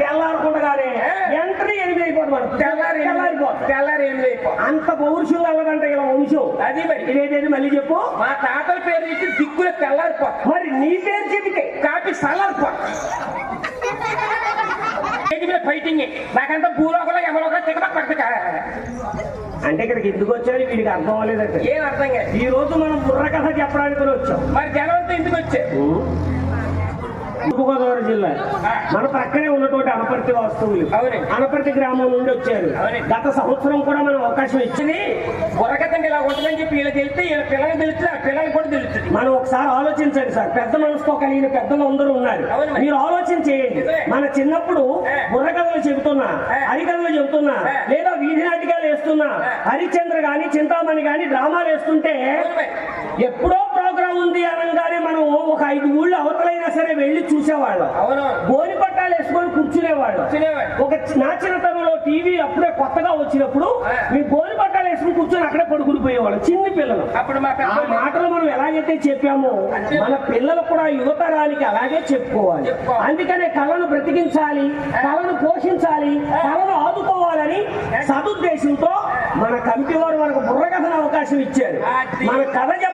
తెల్లారకుండగానే? Entry ఎనిమిది అయిపోతుంది మనకు. తెల్లారి తెల్లారి ఎనిమిది అయిపో అంత పౌరుషం వెళ్ళదంటే ఇలా వంశం. అది మరి. ఇదేదేది మళ్ళీ చెప్పు? మా తాతల పేరు ఇచ్చి దిక్కులు తెల్లారిపో మరి నీ పేరు చెబితే కాపీ సలారిపో. ఫైటింగ్ నాకంతా భూలోకంలో ఎవరొకరు తికట పడతా అంటే ఇక్కడికి ఎందుకు వచ్చారు? వీడికి అర్థం అవ్వలేదంటే. ఏం అర్థం కాదు. ఈ రోజు మనం బుర్ర కథ చెప్పడానికి వచ్చాం. మరి జనం అంతా ఎందుకు వచ్చే తూర్పుగోదావరి జిల్లా మన పక్కనే ఉన్నటువంటి అనపర్తి వస్తువులు. అనపర్తి గ్రామం నుండి వచ్చారు. గత సంవత్సరం కూడా మనం అవకాశం ఇచ్చింది బుర్రకథండి ఇలా ఉంటుందని చెప్పి వీళ్ళకి తెలిస్తే వీళ్ళ పిల్లలకి తెలుస్తుంది ఆ పిల్లలకి కూడా తెలుస్తుంది మనం ఒకసారి ఆలోచించండి సార్ పెద్ద మనసుతో కలిగిన పెద్దలు అందరూ ఉన్నారు మరి. ఆలోచన చేయండి. మన చిన్నప్పుడు ఏ. బుర్ర కథలు చెబుతున్నా. హరికథలు చెబుతున్నా. లేదా వీధి నాటికాలు వేస్తున్నా ఏ. హరిచంద్ర గాని చింతామణి గాని డ్రామాలు వేస్తుంటే. ఎప్పుడో ప్రోగ్రాం ఉంది అనగానే మనం ఒక ఐదు ఊళ్ళు అవతలైనా సరే వెళ్ళి చూసేవాళ్ళం. అవును. గోని పట్టాలు వేసుకొని కూర్చునేవాళ్ళం. కూర్చునేవాడు. ఒక నా చిన్నతనంలో టీవీ అప్పుడే కొత్తగా వచ్చినప్పుడు. మీ గోని పట్టాలు వేసుకుని కూర్చొని అక్కడే పడుకుని పోయేవాళ్ళం. చిన్ని పిల్లలు. అప్పుడు మా ఆ మాటలు మనం ఎలాగైతే చెప్పామో మన పిల్లలు కూడా యువతరానికి అలాగే చెప్పుకోవాలి. అందుకనే కళను బ్రతికించాలి కళను పోషించాలి కళను ఆదుకోవాలని సదుద్దేశంతో మన కమిటీ వారు మనకు బుర్ర కథను అవకాశం ఇచ్చారు. మన కథ